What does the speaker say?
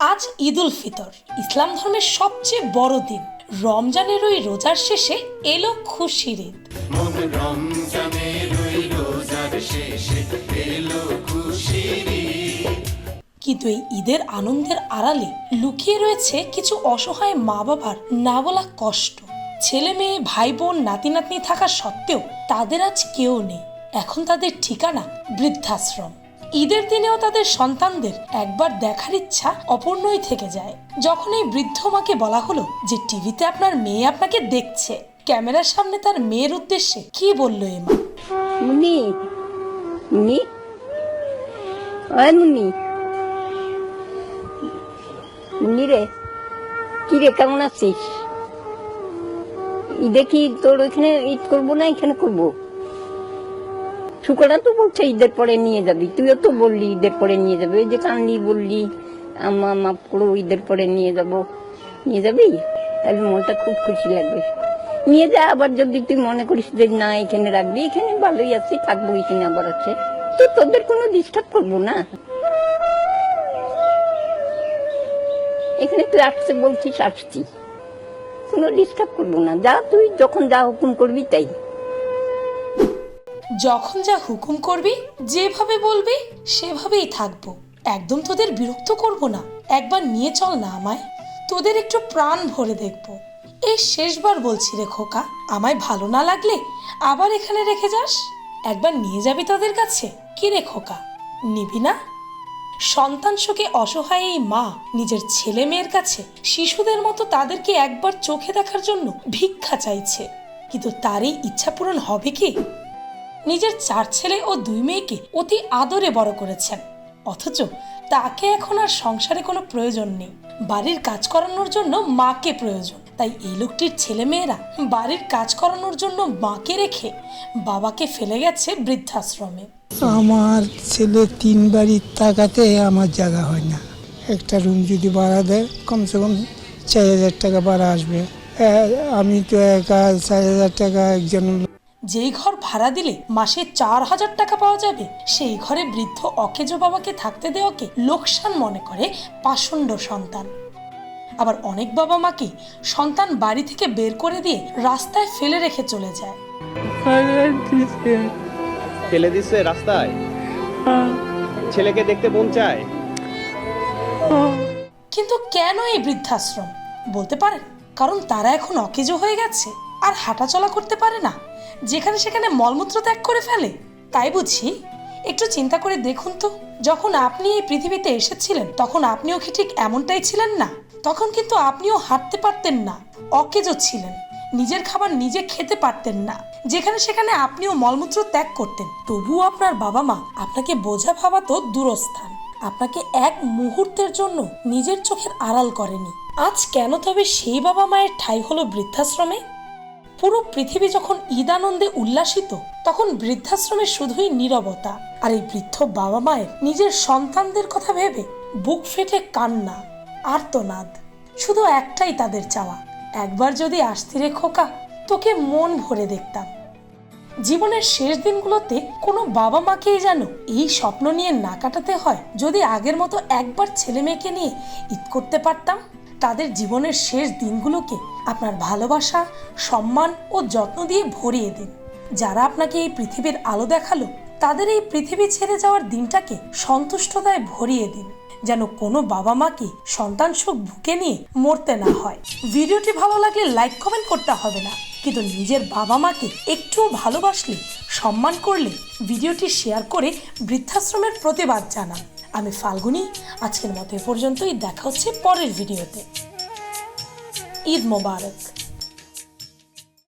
আজ ঈদ উল ফিতর ইসলাম ধর্মের সবচেয়ে বড় দিন। রমজানের ওই রোজার শেষে এলো খুশির ঈদ। কিন্তু এই ঈদের আনন্দের আড়ালে লুকিয়ে রয়েছে কিছু অসহায় মা বাবার না বলা কষ্ট। ছেলে মেয়ে ভাই বোন নাতি নাতনি থাকা সত্ত্বেও তাদের আজ কেউ নেই। এখন তাদের ঠিকানা বৃদ্ধাশ্রম। ঈদের দিনেও তাদের সন্তানদের একবার দেখার ইচ্ছা অপূর্ণই থেকে যায়। যখন এই বৃদ্ধ মাকে বলা হলো যে, টিভিতে আপনার মেয়ে আপনাকে দেখছে, ক্যামেরার সামনে তার মেয়ের উদ্দেশ্যে কি বলল এ মা? মুন্নি মুন্নি ওই মুন্নি মুন্নি রে, কি রে, কেমন আছিস? ঈদে কি তোর ওইখানে ঈদ করব না এখানে করব? শুক্রটা তো বলছে, ঈদের পরে নিয়ে যাবি। তুইও তো বললি, ঈদের পরে নিয়ে যাবি। ওই যে কানলি বললি আমা মাপ করো ঈদের পরে নিয়ে যাব। নিয়ে যাবি? তাহলে মনটা খুব খুশি লাগবে। নিয়ে যা, আবার যদি তুই মনে করিস যে না, এখানে রাখবি, এখানে ভালোই আছি, থাকব, এখানে আবার আছে। তো তোদের কোনো ডিস্টার্ব করব না। এখানে তুই আসছে বলছিস, আসছি। কোনো ডিস্টার্ব করব না। যা তুই যখন যা হুকুম করবি তাই। যখন যা হুকুম করবি, যেভাবে বলবি, সেভাবেই থাকব। একদম তোদের বিরক্ত করব না। একবার নিয়ে চল না আমায়। তোদের একটু প্রাণ ভরে দেখব। এই শেষবার বলছি রে খোকা, আমায় ভালো না লাগলে আবার এখানে রেখে যাস? একবার নিয়ে যাবি তোদের কাছে? কি রে খোকা, নিবি না? সন্তান শোকে অসহায় এই মা, নিজের ছেলে মেয়ের কাছে, শিশুদের মতো তাদেরকে একবার চোখে দেখার জন্য ভিক্ষা চাইছে। কিন্তু তারই ইচ্ছা পূরণ হবে কি? নিজের চার ছেলে ও দুই মেয়েকে অতি আদরে বড় করেছেন। অথচ তাকে এখন আর সংসারে কোনো প্রয়োজন নেই। বাড়ির কাজ করানোর জন্য মাকে প্রয়োজন। তাই এই লোকটির ছেলে মেয়েরা বাড়ির কাজ করানোর জন্য মাকে রেখে বাবাকে ফেলে গেছে বৃদ্ধাশ্রমে। আমার ছেলে তিন বাড়ির টাকাতে আমার জায়গা হয় না। একটা রুম যদি ভাড়া দেয়, কমসে কম চার হাজার টাকা ভাড়া আসবে। আমি তো একা, চার হাজার টাকা একজন যেই ঘর ভাড়া দিলে মাসে চার হাজার টাকা পাওয়া যাবে সেই ঘরে বৃদ্ধ অকেজো বাবাকে থাকতে দেওয়াকে লোকসান মনে করে পাষণ্ড সন্তান। আবার অনেক বাবা মাকে সন্তান বাড়ি থেকে বের করে দিয়ে রাস্তায় ফেলে রেখে চলে যায়। ফেলে দিচ্ছে রাস্তায়? ছেলেকে দেখতে মন চায়? কিন্তু কেন এই বৃদ্ধাশ্রম? বলতে পারেন কারণ তারা এখন অকেজো হয়ে গেছে। আর হাঁটাচলা করতে পারে না। যেখানে সেখানে মলমূত্র ত্যাগ করে ফেলে। তাই বুঝি? একটু চিন্তা করে দেখুন তো, যখন আপনি এই পৃথিবীতে এসেছিলেন, তখন আপনিও কি ঠিক এমনটাই ছিলেন না? তখন কিন্তু আপনিও হাঁটতে পারতেন না, অকেজো ছিলেন। নিজের খাবার নিজে খেতে পারতেন না। যেখানে সেখানে আপনিও মলমূত্র ত্যাগ করতেন। তবুও আপনার বাবা মা আপনাকে বোঝা ভাবাতো দূরস্থান। আপনাকে এক মুহূর্তের জন্য নিজের চোখের আড়াল করেনি। আজ কেন তবে সেই বাবা মায়ের ঠাই হলো বৃদ্ধাশ্রমে? পুরো পৃথিবী যখন ঈদানন্দে উল্লাসিত, তখন বৃদ্ধাশ্রমে শুধুই নীরবতা। আর এই বৃদ্ধ বাবা মায়ের নিজের সন্তানদের কথা ভেবে বুক ফেটে কান্না, আর্তনাদ। শুধু একটাই তাদের চাওয়া, একবার যদি আসতি রে খোকা, তোকে মন ভরে দেখতাম। জীবনের শেষ দিনগুলোতে কোনো বাবা মাকেই যেন এই স্বপ্ন নিয়ে না কাটাতে হয়, যদি আগের মতো একবার ছেলে মেয়েকে নিয়ে ঈদ করতে পারতাম। তাদের জীবনের শেষ দিনগুলোকে আপনার ভালোবাসা, সম্মান ও যত্ন দিয়ে ভরিয়ে দিন। যারা আপনাকে এই পৃথিবীর আলো দেখাল, তাদের এই পৃথিবী ছেড়ে যাওয়ার দিনটাকে সন্তুষ্টতায় ভরিয়ে দিন, যেন কোনো বাবা মাকে সন্তান সুখ বুকে নিয়ে মরতে না হয়। ভিডিওটি ভালো লাগলে লাইক, কমেন্ট করতে হবে না, কিন্তু নিজের বাবা মাকে একটুও ভালোবাসলে, সম্মান করলে ভিডিওটি শেয়ার করে বৃদ্ধাশ্রমের প্রতিবাদ জানান। আমি ফাল্গুনি আজকের মতো এ পর্যন্তই দেখা হচ্ছে পরের ভিডিওতে। ঈদ মোবারক।